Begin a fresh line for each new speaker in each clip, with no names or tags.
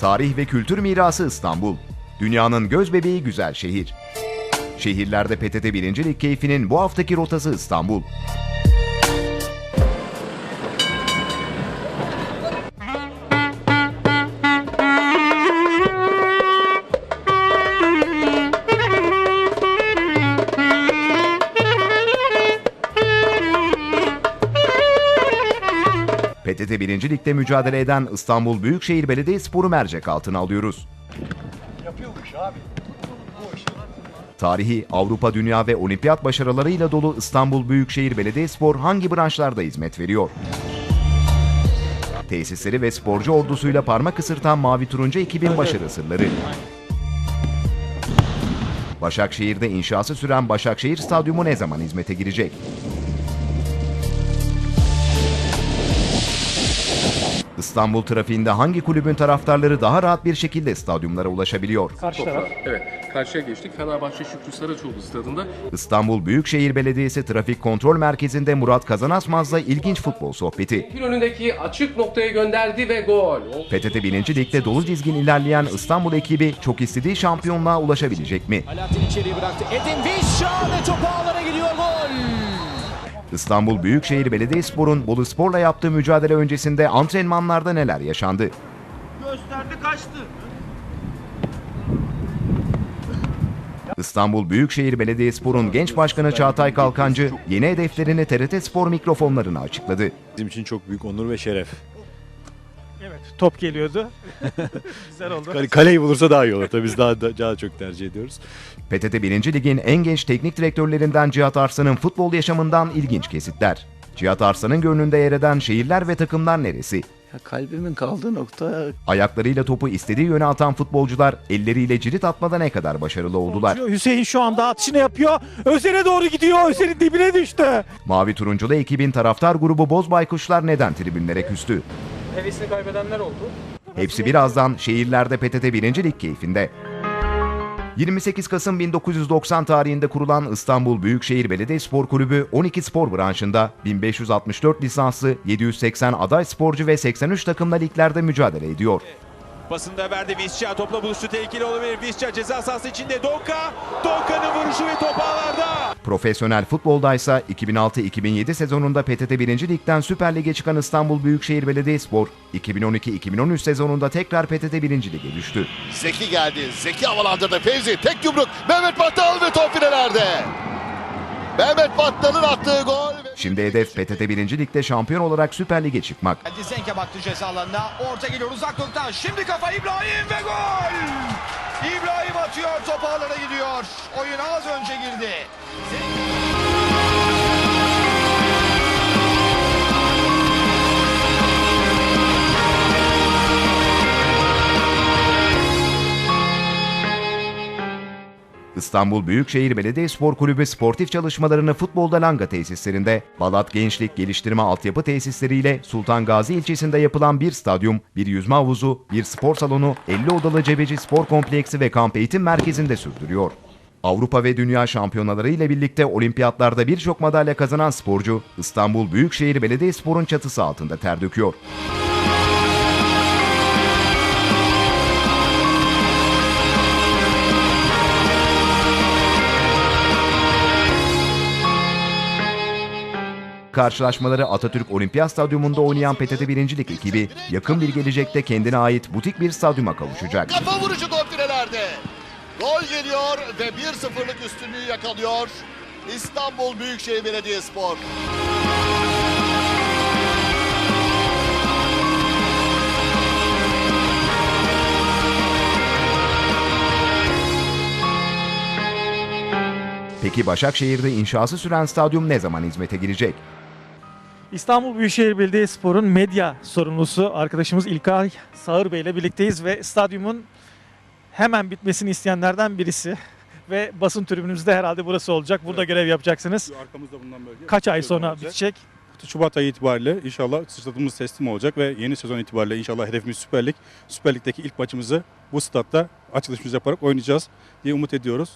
Tarih ve kültür mirası İstanbul. Dünyanın göz bebeği güzel şehir. Şehirlerde PTT 1. Lig keyfinin bu haftaki rotası İstanbul. PTT 1. Lig'de mücadele eden İstanbul Büyükşehir Belediyespor'u mercek altına alıyoruz. Tarihi, Avrupa, Dünya ve Olimpiyat başarılarıyla dolu İstanbul Büyükşehir Belediyespor hangi branşlarda hizmet veriyor? Tesisleri ve sporcu ordusuyla parmak ısırtan Mavi Turuncu ekibin başarı sırları. Başakşehir'de inşası süren Başakşehir Stadyumu ne zaman hizmete girecek? İstanbul trafiğinde hangi kulübün taraftarları daha rahat bir şekilde stadyumlara ulaşabiliyor?
Karşı taraf.
Evet, karşıya geçtik. Fenerbahçe Şükrü Saraçoğlu stadında.
İstanbul Büyükşehir Belediyesi Trafik Kontrol Merkezi'nde Murat Kazanasmaz'la ilginç futbol sohbeti.
Bir önündeki açık noktaya gönderdi ve gol.
PTT 1. Lig'de dolu dizgin ilerleyen İstanbul ekibi çok istediği şampiyonluğa ulaşabilecek mi?
Alaaddin içeriye bıraktı. Edin Visca ve top ağlara gidiyor gol.
İstanbul Büyükşehir Belediyespor'un Bolu Spor'la yaptığı mücadele öncesinde antrenmanlarda neler yaşandı?
gösterdi kaçtı.
İstanbul Büyükşehir Belediyespor'un genç başkanı Çağatay Kalkancı yeni hedeflerini TRT Spor mikrofonlarına açıkladı.
Bizim için çok büyük onur ve şeref.
Top geliyordu. Güzel oldu.
Kale- Kaleyi bulursa daha iyi olur. Tabii biz daha, daha, daha çok tercih ediyoruz.
PTT 1. Lig'in en genç teknik direktörlerinden Cihat Arslan'ın futbol yaşamından ilginç kesitler. Cihat Arslan'ın gönlünde yer eden şehirler ve takımlar neresi?
Ya kalbimin kaldığı nokta
Ayaklarıyla topu istediği yöne atan futbolcular elleriyle cirit atmada ne kadar başarılı oldular.
Hüseyin şu anda atışını yapıyor. Özer'e doğru gidiyor. Özer'in dibine düştü.
Mavi turunculu ekibin taraftar grubu Boz Baykuşlar neden tribünlere küstü?
Hevesini kaybedenler oldu.
Hepsi birazdan şehirlerde PTT 1. Lig keyfinde. 28 Kasım 1990 tarihinde kurulan İstanbul Büyükşehir Belediyespor Kulübü 12 spor branşında 1564 lisanslı 780 aday sporcu ve 83 takımla liglerde mücadele ediyor.
Basında verdi Visca topla buluştu tehlikeli olabilir. Visca ceza sahası içinde Donka. Donka'nın vuruşu ve top ağlarda.
Profesyonel futbolda ise 2006-2007 sezonunda PTT 1. Lig'den Süper Lig'e çıkan İstanbul Büyükşehir Belediyespor, 2012-2013 sezonunda tekrar PTT 1. Lig'e düştü.
Zeki geldi. Zeki havalandırdı. Fevzi tek yumruk. Mehmet Battal ve top filelerde. Mehmet Battal'ın attığı gol.
Şimdi hedef PTT 1. Lig'de şampiyon olarak Süper Lig'e çıkmak.
Zenke baktı ceza alanına. Orta geliyor uzak nokta. Şimdi kafa İbrahim ve gol. İbrahim atıyor top ağlara gidiyor. Oyun az önce girdi.
İstanbul Büyükşehir Belediyespor Kulübü sportif çalışmalarını futbolda Langa tesislerinde, Balat Gençlik Geliştirme Altyapı Tesisleriyle Sultan Gazi ilçesinde yapılan bir stadyum, bir yüzme havuzu, bir spor salonu, 50 odalı Cebeci Spor Kompleksi ve kamp eğitim merkezinde sürdürüyor. Avrupa ve Dünya şampiyonaları ile birlikte olimpiyatlarda birçok madalya kazanan sporcu, İstanbul Büyükşehir Belediyespor'un çatısı altında ter döküyor. Karşılaşmaları Atatürk Olimpiyat Stadyumunda oynayan PTT 1. Lig ekibi yakın bir gelecekte kendine ait butik bir stadyuma kavuşacak.
Kafa vuruşu top filelerde. Gol geliyor ve 1-0'lık üstünlüğü yakalıyor. İstanbul Büyükşehir Belediyespor.
Peki Başakşehir'de inşası süren stadyum ne zaman hizmete girecek?
İstanbul Büyükşehir Belediyespor'un medya sorumlusu arkadaşımız İlkay Sağır Bey ile birlikteyiz ve stadyumun hemen bitmesini isteyenlerden birisi. Ve basın tribünümüz de herhalde burası olacak. Burada görev yapacaksınız.
Arkamızda bulunan bölge.
Kaç ay sonra bitecek?
Şubat ayı itibariyle inşallah stadımız teslim olacak ve yeni sezon itibariyle inşallah hedefimiz Süper Lig. Süper Lig'deki ilk maçımızı bu statta açılışımızı yaparak oynayacağız diye umut ediyoruz.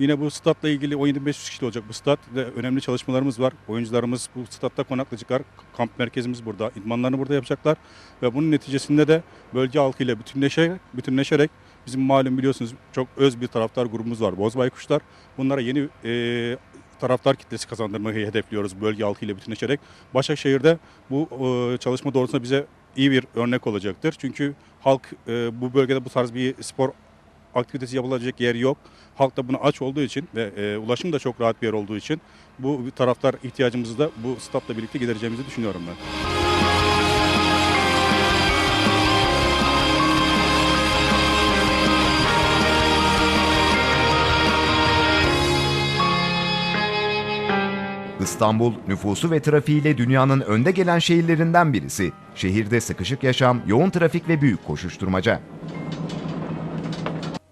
Yine bu statla ilgili 17.500 kişi olacak bu stat ve önemli çalışmalarımız var. Oyuncularımız bu statta konaklayacaklar. Kamp merkezimiz burada. İdmanlarını burada yapacaklar. Ve bunun neticesinde de bölge halkıyla bütünleşerek, bütünleşerek bizim malum biliyorsunuz çok öz bir taraftar grubumuz var. Bozbaykuşlar. Bunlara yeni e, taraftar kitlesi kazandırmayı hedefliyoruz bölge halkıyla bütünleşerek. Başakşehir'de bu e, çalışma doğrultusunda bize iyi bir örnek olacaktır. Çünkü halk e, bu bölgede bu tarz bir spor aktivitesi yapılacak yer yok. Halk da buna aç olduğu için ve e, ulaşım da çok rahat bir yer olduğu için bu taraftar ihtiyacımızı da bu statla birlikte gidereceğimizi düşünüyorum ben.
İstanbul nüfusu ve trafiğiyle dünyanın önde gelen şehirlerinden birisi. Şehirde sıkışık yaşam, yoğun trafik ve büyük koşuşturmaca.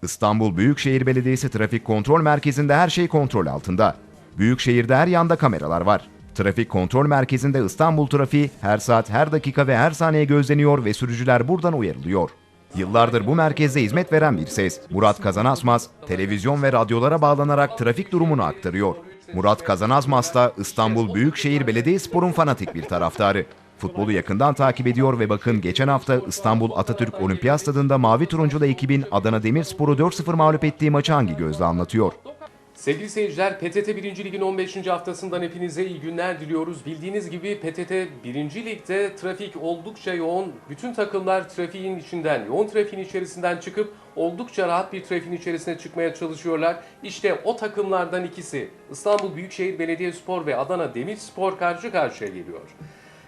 İstanbul Büyükşehir Belediyesi Trafik Kontrol Merkezi'nde her şey kontrol altında. Büyükşehir'de her yanda kameralar var. Trafik Kontrol Merkezi'nde İstanbul trafiği her saat, her dakika ve her saniye gözleniyor ve sürücüler buradan uyarılıyor. Yıllardır bu merkezde hizmet veren bir ses. Murat Kazanasmaz, televizyon ve radyolara bağlanarak trafik durumunu aktarıyor. Murat Kazanasmaz da İstanbul Büyükşehir Belediyespor'un fanatik bir taraftarı. Futbolu yakından takip ediyor ve bakın geçen hafta İstanbul Atatürk Olimpiyat Stadında Mavi Turunculu ekibin Adana Demirspor'u 4-0 mağlup ettiği maçı hangi gözle anlatıyor.
Sevgili seyirciler, PTT 1. Lig'in 15. haftasından hepinize iyi günler diliyoruz. Bildiğiniz gibi PTT 1. Lig'de trafik oldukça yoğun. Bütün takımlar trafiğin içinden, yoğun trafiğin içerisinden çıkıp oldukça rahat bir trafiğin içerisine çıkmaya çalışıyorlar. İşte o takımlardan ikisi İstanbul Büyükşehir Belediyespor ve Adana Demirspor karşı karşıya geliyor.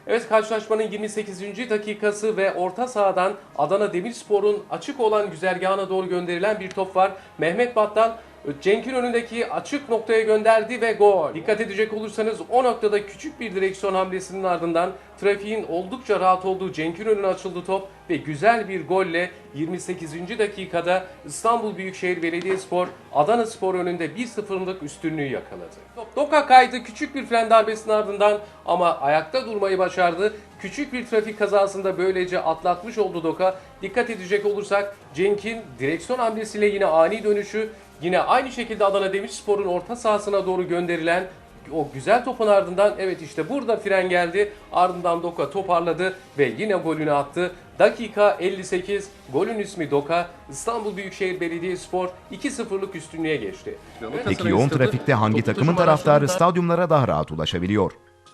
Evet karşılaşmanın 28. dakikası ve orta sahadan Adana Demirspor'un açık olan güzergahına doğru gönderilen bir top var. Mehmet Battal Cenk'in önündeki açık noktaya gönderdi ve gol. Dikkat edecek olursanız o noktada küçük bir direksiyon hamlesinin ardından trafiğin oldukça rahat olduğu Cenk'in önüne açıldı top ve güzel bir golle 28. dakikada İstanbul Büyükşehir Belediyespor Adana Spor önünde 1-0'lık üstünlüğü yakaladı. Top Doka kaydı küçük bir fren darbesinin ardından ama ayakta durmayı başardı. Küçük bir trafik kazasında böylece atlatmış oldu Doka. Dikkat edecek olursak Cenk'in direksiyon hamlesiyle yine ani dönüşü Yine aynı şekilde Adana Demirspor'un orta sahasına doğru gönderilen o güzel topun ardından evet işte burada fren geldi. Ardından Doka toparladı ve yine golünü attı. Dakika 58. Golün ismi Doka. İstanbul Büyükşehir Belediyespor 2-0'lık üstünlüğe geçti.
Peki yoğun trafikte hangi takımın taraftarı stadyumlara daha rahat ulaşabiliyor?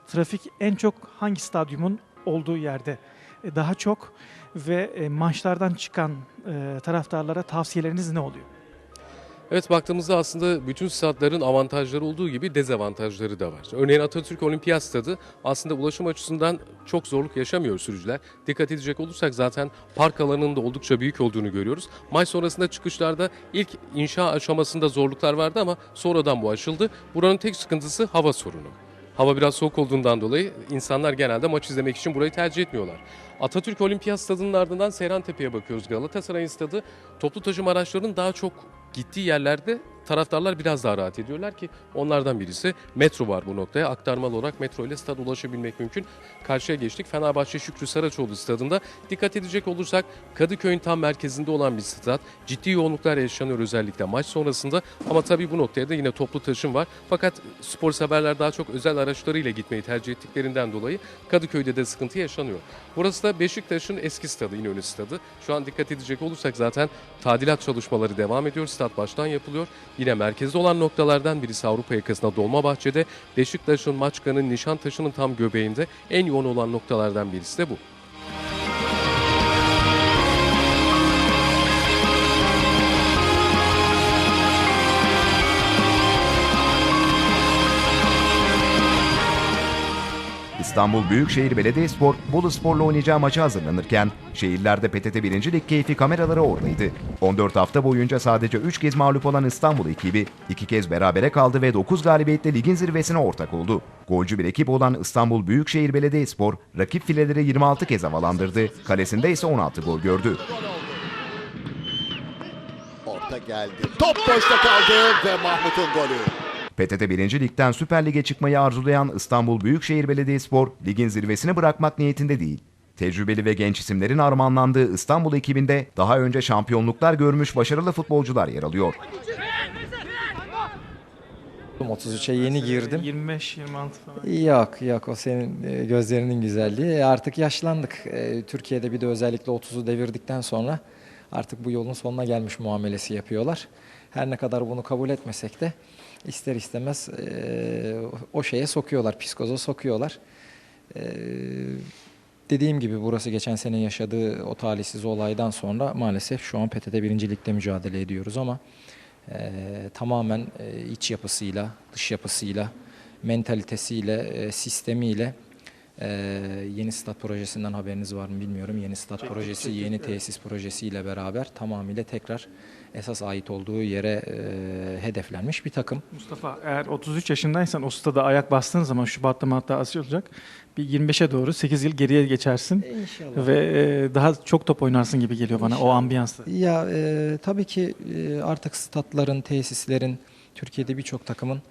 Trafik en çok hangi stadyumun olduğu yerde e, daha çok ve e, maçlardan çıkan e, taraftarlara tavsiyeleriniz ne oluyor?
Evet baktığımızda aslında bütün statların avantajları olduğu gibi dezavantajları da var. Örneğin Atatürk Olimpiyat Stadı aslında ulaşım açısından çok zorluk yaşamıyor sürücüler. Dikkat edecek olursak zaten park alanının da oldukça büyük olduğunu görüyoruz. Maç sonrasında çıkışlarda ilk inşa aşamasında zorluklar vardı ama sonradan bu aşıldı. Buranın tek sıkıntısı hava sorunu. Hava biraz soğuk olduğundan dolayı insanlar genelde maç izlemek için burayı tercih etmiyorlar. Atatürk Olimpiyat Stadı'nın ardından Seyrantepe'ye bakıyoruz. Galatasaray'ın stadı toplu taşıma araçlarının daha çok gittiği yerlerde taraftarlar biraz daha rahat ediyorlar ki onlardan birisi metro var bu noktaya. Aktarmalı olarak metro ile stada ulaşabilmek mümkün. Karşıya geçtik. Fenerbahçe Şükrü Saraçoğlu stadında dikkat edecek olursak Kadıköy'ün tam merkezinde olan bir stat. Ciddi yoğunluklar yaşanıyor özellikle maç sonrasında. Ama tabii bu noktaya da yine toplu taşım var. Fakat spor severler daha çok özel araçlarıyla gitmeyi tercih ettiklerinden dolayı Kadıköy'de de sıkıntı yaşanıyor. Burası da Beşiktaş'ın eski stadı, İnönü stadı. Şu an dikkat edecek olursak zaten tadilat çalışmaları devam ediyor. Stat baştan yapılıyor. Yine merkezde olan noktalardan birisi Avrupa yakasına Dolmabahçe'de. Beşiktaş'ın, Maçka'nın, Nişantaşı'nın tam göbeğinde en yoğun olan noktalardan birisi de bu.
İstanbul Büyükşehir Belediyespor, Boluspor'la oynayacağı maça hazırlanırken şehirlerde PTT 1. Lig keyfi kameraları oradaydı. 14 hafta boyunca sadece 3 kez mağlup olan İstanbul ekibi 2 kez berabere kaldı ve 9 galibiyetle ligin zirvesine ortak oldu. Golcü bir ekip olan İstanbul Büyükşehir Belediyespor rakip fileleri 26 kez havalandırdı. Kalesinde ise 16 gol gördü.
Orta geldi. Top boşta kaldı ve Mahmut'un golü.
PTT 1. Lig'den Süper Lig'e çıkmayı arzulayan İstanbul Büyükşehir Belediyespor, ligin zirvesini bırakmak niyetinde değil. Tecrübeli ve genç isimlerin armağanlandığı İstanbul ekibinde daha önce şampiyonluklar görmüş başarılı futbolcular yer alıyor.
33'e yeni girdim.
25-26 falan.
Yok yok o senin e, gözlerinin güzelliği. E, Artık yaşlandık. E, Türkiye'de bir de özellikle 30'u devirdikten sonra artık bu yolun sonuna gelmiş muamelesi yapıyorlar. Her ne kadar bunu kabul etmesek de ister istemez e, o şeye sokuyorlar, psikoza sokuyorlar. E, Dediğim gibi burası geçen sene yaşadığı o talihsiz olaydan sonra maalesef şu an PTT 1. Lig'de mücadele ediyoruz ama e, tamamen e, iç yapısıyla, dış yapısıyla, mentalitesiyle, e, sistemiyle e, yeni stat projesinden haberiniz var mı bilmiyorum. Yeni stat projesi, yeni tesis projesiyle beraber tamamıyla tekrar esas ait olduğu yere e, hedeflenmiş bir takım.
Mustafa eğer 33 yaşındaysan o stada ayak bastığın zaman Şubat'ta Mart'ta olacak. Bir 25'e doğru 8 yıl geriye geçersin
İnşallah.
ve e, daha çok top oynarsın gibi geliyor bana o
İnşallah.
ambiyansla.
Ya e, tabii ki e, artık statların, tesislerin, Türkiye'de birçok takımın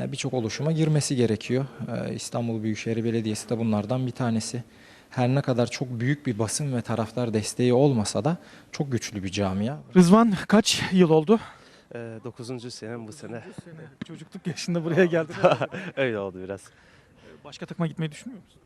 e, birçok oluşuma girmesi gerekiyor. E, İstanbul Büyükşehir Belediyesi de bunlardan bir tanesi. Her ne kadar çok büyük bir basın ve taraftar desteği olmasa da çok güçlü bir camia.
Rızvan kaç yıl oldu?
9. senem bu sene.
Çocukluk yaşında buraya geldin.
Öyle oldu biraz.
Başka takıma gitmeyi düşünmüyor musun?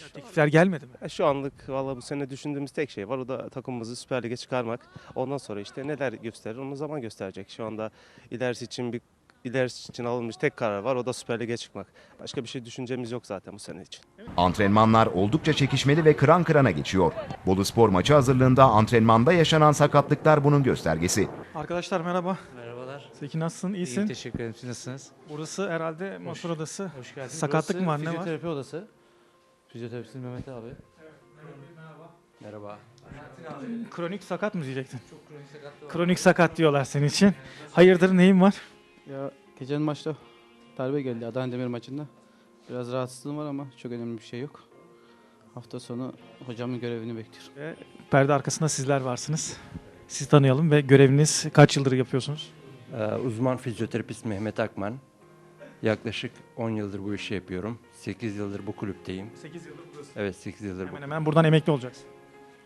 Ya teklifler gelmedi mi?
Şu anlık valla bu sene düşündüğümüz tek şey var. O da takımımızı Süper Lig'e çıkarmak. Ondan sonra işte neler gösterir onu zaman gösterecek. Şu anda ilerisi için bir ilerisi için alınmış tek karar var. O da Süper Lig'e çıkmak. Başka bir şey düşüncemiz yok zaten bu sene için.
Antrenmanlar oldukça çekişmeli ve kıran kırana geçiyor. Bolu Spor maçı hazırlığında antrenmanda yaşanan sakatlıklar bunun göstergesi.
Arkadaşlar merhaba.
Merhabalar.
Zeki nasılsın? İyisin.
İyi teşekkür ederim. Siz nasılsınız?
Burası herhalde motor odası.
Hoş geldiniz.
Sakatlık mı var, ne var?
Fizyoterapi odası. Fizyoterapist Mehmet abi. Merhaba.
Kronik sakat mı diyecektin? Kronik sakat diyorlar senin için. Hayırdır neyin var?
Ya geçen maçta darbe geldi Adana Demir maçında. Biraz rahatsızlığım var ama çok önemli bir şey yok. Hafta sonu hocamın görevini bekliyorum.
Ve perde arkasında sizler varsınız. Sizi tanıyalım ve göreviniz kaç yıldır yapıyorsunuz?
Ee, uzman fizyoterapist Mehmet Akman. Yaklaşık 10 yıldır bu işi yapıyorum. 8 yıldır bu kulüpteyim.
8 yıldır buradasın.
Evet 8 yıldır bu.
Hemen hemen buradan emekli olacaksın.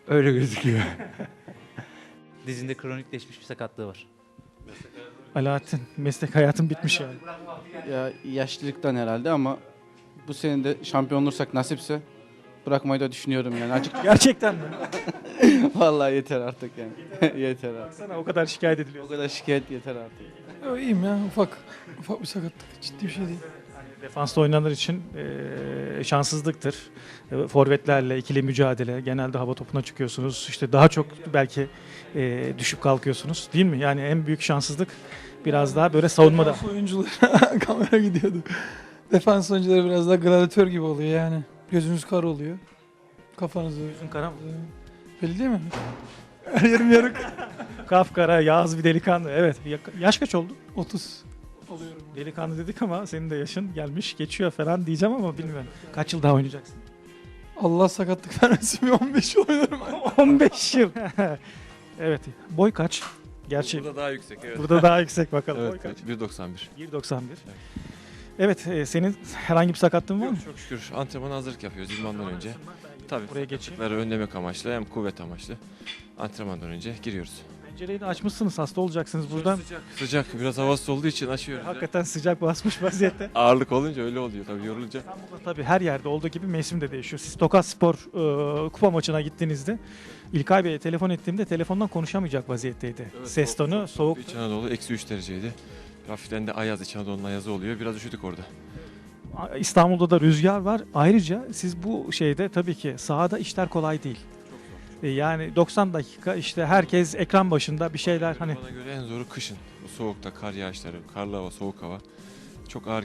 Öyle gözüküyor.
Dizinde kronikleşmiş bir sakatlığı var.
Alaaddin meslek hayatın bitmiş yani.
Ya yaşlılıktan herhalde ama bu sene de şampiyon olursak nasipse bırakmayı da düşünüyorum yani. Açık
Gerçekten mi?
Vallahi yeter artık yani. yeter artık.
Sana o kadar şikayet ediliyor.
O kadar şikayet yeter artık.
İyiyim ya ufak. Ufak bir sakatlık. Ciddi bir şey değil.
Defansta oynanır için eee, şanssızlıktır. E, Forvetlerle ikili mücadele, genelde hava topuna çıkıyorsunuz. İşte daha çok belki eee, düşüp kalkıyorsunuz değil mi? Yani en büyük şanssızlık biraz daha böyle savunmada.
Defans oyuncuları kamera gidiyordu. Defans oyuncuları biraz daha gladyatör gibi oluyor yani. Gözünüz kar oluyor. Kafanızı.
Gözün kara mı?
Belli değil mi? Her yerim yarık.
Kafkara, yağız bir delikanlı. Evet. Ya- Yaş kaç oldu?
30 oluyorum.
Delikanlı dedik ama senin de yaşın gelmiş, geçiyor falan diyeceğim ama bilmiyorum. Kaç yıl daha oynayacaksın?
Allah sakatlık vermesin bir 15 yıl oynarım.
15 yıl. evet. Boy kaç? Gerçi
Burada daha yüksek. Evet.
burada daha yüksek bakalım. Boy
Evet,
kaç?
1.91.
1.91. Evet, e, senin herhangi bir sakatlığın var mı?
Çok şükür antrenman hazırlık yapıyoruz idmandan önce. Tabii
Buraya
sakatlıkları önlemek amaçlı hem kuvvet amaçlı. Antrenmandan önce giriyoruz.
Pencereyi de açmışsınız, hasta olacaksınız buradan.
Sıcak. Sıcak. Biraz havası olduğu için açıyoruz. ya.
Hakikaten sıcak basmış vaziyette.
Ağırlık olunca öyle oluyor tabii yorulunca.
İstanbul'da tabii her yerde olduğu gibi mevsim de değişiyor. Siz Tokat Spor e, kupa maçına gittiğinizde İlkay Bey'e telefon ettiğimde telefondan konuşamayacak vaziyetteydi. Ses tonu soğuk.
İç Anadolu eksi 3 dereceydi. Hafiften de ayaz İç Anadolu'nun ayazı oluyor. Biraz üşüdük orada.
İstanbul'da da rüzgar var. Ayrıca siz bu şeyde tabii ki sahada işler kolay değil. E, Yani 90 dakika işte herkes ekran başında bir şeyler hani
Bana göre en zoru kışın. Bu soğukta kar yağışları, karlı hava, soğuk hava. Çok ağır